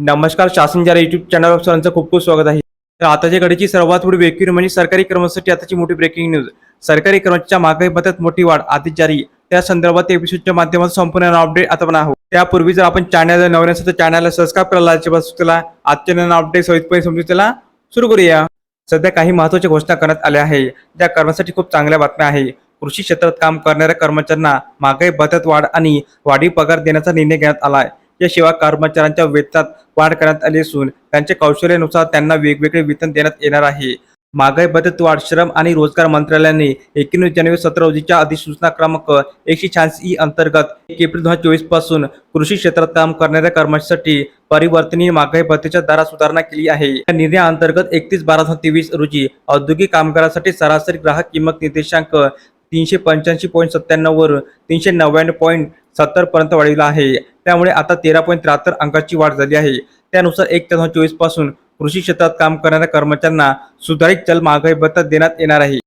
नमस्कार शासन जरा युट्यूब चॅनलवर सर्वांचं खूप खूप स्वागत आहे. तर आताच्या घडीची सर्वात मोठी ब्रेकिंग म्हणजे सरकारी कर्मचाऱ्यांसाठी आताची मोठी ब्रेकिंग न्यूज सरकारी कर्मचाऱ्यांच्या महागाई भत्त्यात मोठी वाढ आधी जारी. त्या संदर्भात एपिसोडच्या माध्यमातून संपूर्ण अपडेट आता पण आहोत त्यापूर्वी जर आपण चॅनल नवीन असेल तर चॅनलला सबस्क्राईब करायला अजिबात आजच्या नवीन अपडेट सहितपणे समजून त्याला सुरू करूया. सध्या काही महत्त्वाच्या घोषणा करण्यात आल्या आहे ज्या कर्मासाठी खूप चांगल्या बातम्या आहे कृषी क्षेत्रात काम करणाऱ्या कर्मचाऱ्यांना महागाई भत्त्यात वाढ आणि वाढीव पगार देण्याचा निर्णय घेण्यात आला आहे. याशिवाय कर्मचाऱ्यांच्या वेतनात वाढ करण्यात आली असून त्यांच्या कौशल्यानुसार त्यांना वेगवेगळे वेतन देण्यात येणार आहे. महागाई भत्त्यात वाढ श्रम आणि रोजगार मंत्रालयाने एकोणीस जानेवारी सतरा रोजीच्या अधिसूचना क्रमांक एकशे शहाऐंशी ई अंतर्गत एक एप्रिल दोन हजार चोवीसपासून कृषी क्षेत्रात काम करणाऱ्या कर्मचाऱ्यांसाठी परिवर्तनीय महागाई भत्त्याच्या दरात सुधारणा केली आहे. या निर्णयाअंतर्गत एकतीस बारा दोन हजार तेवीस रोजी औद्योगिक कामगारासाठी सरासरी ग्राहक किंमत निर्देशांक तीनशे पंच्याऐंशी पॉईंट सत्त्याण्णववर तीनशे नव्याण्णव पॉईंट सत्तर पर्यंत वाढविला आहे. त्यामुळे आता तेरा पॉईंट त्र्याहत्तर अंकाची वाढ झाली आहे. त्यानुसार एक ते हजार चोवीसपासून कृषी क्षेत्रात काम करणाऱ्या कर्मचाऱ्यांना सुधारित चल महागाई भत्ता देण्यात येणार आहे.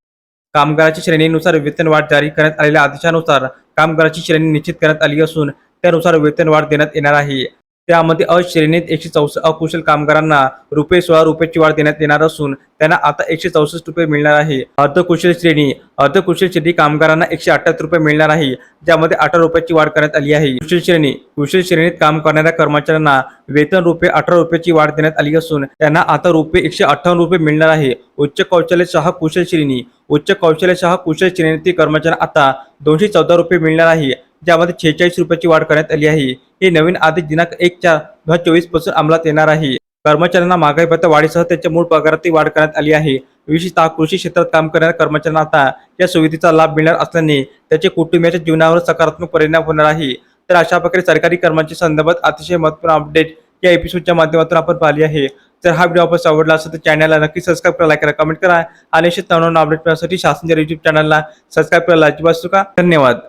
कामगाराच्या श्रेणीनुसार वेतन वाढ जारी करण्यात आलेल्या आदेशानुसार कामगाराची श्रेणी निश्चित करण्यात आली असून त्यानुसार वेतन वाढ देण्यात येणार आहे. त्यामध्ये अ श्रेणीत एकशे चौसष्ट अकुशल कामगारांना रुपये सोळा रुपयाची वाढ देण्यात येणार असून त्यांना आता एकशे चौसष्ट रुपये मिळणार आहे. अर्धकुशल श्रेणी अर्धकुशल श्रेणी कामगारांना एकशे अठ्ठावीस रुपये मिळणार आहे ज्यामध्ये अठरा रुपयाची वाढ करण्यात आली आहे. कुशल श्रेणी कुशल श्रेणीत काम करणाऱ्या कर्मचाऱ्यांना वेतन रुपये अठरा रुपयाची वाढ देण्यात आली असून त्यांना आता रुपये एकशे अठ्ठावन्न रुपये मिळणार आहे. उच्च कौशल्यसह कुशल श्रेणी उच्च कौशल्यसह कुशल श्रेणीतील कर्मचाऱ्यांना आता दोनशे चौदा रुपये मिळणार आहे. ज्यामध्ये छेचाळीस रुपयाची वाढ करण्यात आली आहे. हे नवीन आदेश दिनांक एक चार दोन हजार चोवीसपासून अंमलात येणार आहे. कर्मचाऱ्यांना महागाई भत्ता वाढीसह त्यांच्या मूळ पगारातही वाढ करण्यात आली आहे. विशेषतः कृषी क्षेत्रात काम करणाऱ्या कर्मचाऱ्यांना आता या सुविधेचा लाभ मिळणार असल्याने त्याचे कुटुंबियाच्या जीवनावर सकारात्मक परिणाम होणार आहे. तर अशा प्रकारे सरकारी कर्मचारी संदर्भात अतिशय महत्त्वपूर्ण अपडेट या एपिसोडच्या माध्यमातून आपण पाहिली आहे. जर हा व्हिडिओ आपण आवडला असेल तर चॅनलला नक्की सबस्क्राईब करा लाईक करा कमेंट करा आणि असे नवनवीन अपडेट मिळण्यासाठी शासन युट्यूब चॅनलला सबस्क्राईब करायला अजिबात चुका धन्यवाद.